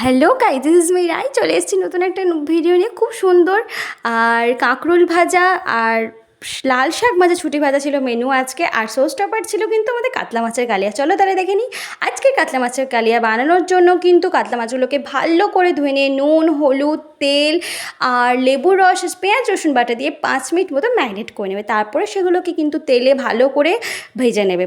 Hello guy this is me Rai চলে এসেছি নতুন একটা ভিডিও নিয়ে। খুব সুন্দর আর কাঁকরোল ভাজা আর লাল শাক ভাজা, ছুটি ভাজা ছিল মেনু আজকে। আর সোস টপার ছিল কিন্তু আমাদের কাতলা মাছের কালিয়া। চলো তাহলে দেখে নিই। আজকে কাতলা মাছের কালিয়া বানানোর জন্য কিন্তু কাতলা মাছগুলোকে ভালো করে ধুয়ে নিয়ে নুন, হলুদ, তেল আর লেবুর রস, পেঁয়াজ, রসুন বাটা দিয়ে পাঁচ মিনিট মতো ম্যারিনেট করে নেবে। তারপরে সেগুলোকে কিন্তু তেলে ভালো করে ভেজে নেবে।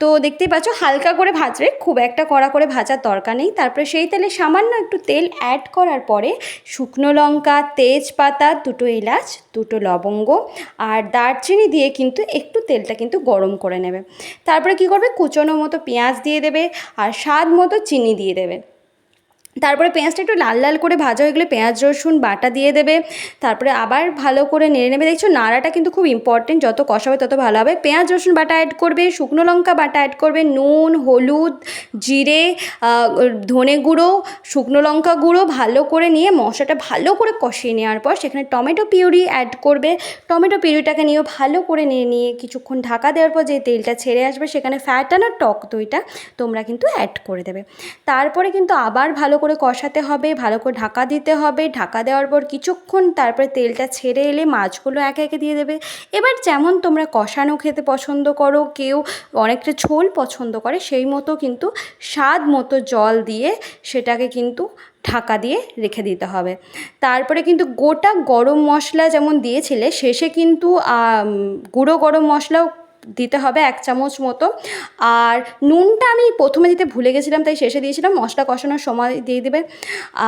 তো দেখতেই পাচ্ছ, হালকা করে ভাজবে খুব একটা কড়া করে ভাজার দরকার নেই। তারপরে সেই তেলে সামান্য একটু তেল অ্যাড করার পরে শুকনো লঙ্কা, তেজপাতা, দুটো এলাচ, দুটো লবঙ্গ আর দারচিনি দিয়ে কিন্তু একটু তেলটা কিন্তু গরম করে নেবে। তারপরে কি করবে? কুচনো মতো পেঁয়াজ দিয়ে দেবে আর স্বাদ মতো চিনি দিয়ে দেবে। তারপরে পেঁয়াজটা একটু লাল লাল করে ভাজা হয়ে গেলে পেঁয়াজ, রসুন, বাটা দিয়ে দেবে। তারপরে আবার ভালো করে নেড়ে নেবে। দেখছ, নাড়াটা কিন্তু খুব ইম্পর্টেন্ট যত কষাবে তত ভালো হবে। পেঁয়াজ, রসুন বাটা অ্যাড করবে, শুকনো লঙ্কা বাটা অ্যাড করবে, নুন, হলুদ, জিরে ধনে গুঁড়ো, শুকনো লঙ্কা গুঁড়ো ভালো করে নিয়ে মশলাটা ভালো করে কষিয়ে নেওয়ার পর সেখানে টমেটো পিউরি অ্যাড করবে। টমেটো পিউরিটাকে নিয়েও ভালো করে নিয়ে নিয়ে কিছুক্ষণ ঢাকা দেওয়ার পর যে তেলটা ছেড়ে আসবে সেখানে ফ্যাট ফ্যাটানো টক দইটা তোমরা কিন্তু অ্যাড করে দেবে। তারপরে কিন্তু আবার ভালো করে কষাতে হবে, ভালো করে ঢাকা দিতে হবে। ঢাকা দেওয়ার পর কিছুক্ষণ তারপরে তেলটা ছেড়ে এলে মাছগুলো একে একে দিয়ে দেবে। এবার যেমন তোমরা কষানো খেতে পছন্দ করো, কেউ অনেকটা ঝোল পছন্দ করে, সেই মতো কিন্তু স্বাদ মতো জল দিয়ে সেটাকে কিন্তু ঢাকা দিয়ে রেখে দিতে হবে। তারপরে কিন্তু গোটা গরম মশলা যেমন দিয়েছিলে, শেষে কিন্তু গুঁড়ো গরম মশলাও দিতে হবে এক চামচ মতো। আর নুনটা আমি প্রথমে দিতে ভুলে গেছিলাম, তাই শেষে দিয়েছিলাম। মশলা কষানোর সময় দিয়ে দেবে।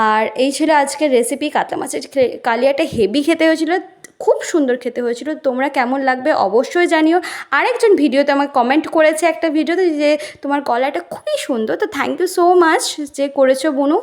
আর এই ছিল আজকের রেসিপি কাতলা মাছের কালিয়াটা হেভি খেতে হয়েছিল, খুব সুন্দর খেতে হয়েছিল। তোমরা কেমন লাগবে অবশ্যই জানিও। আরেকজন ভিডিওতে আমাকে কমেন্ট করেছে একটা ভিডিওতে যে তোমার গলাটা খুবই সুন্দর, তো থ্যাংক ইউ সো মাচ যে করেছ, বনু।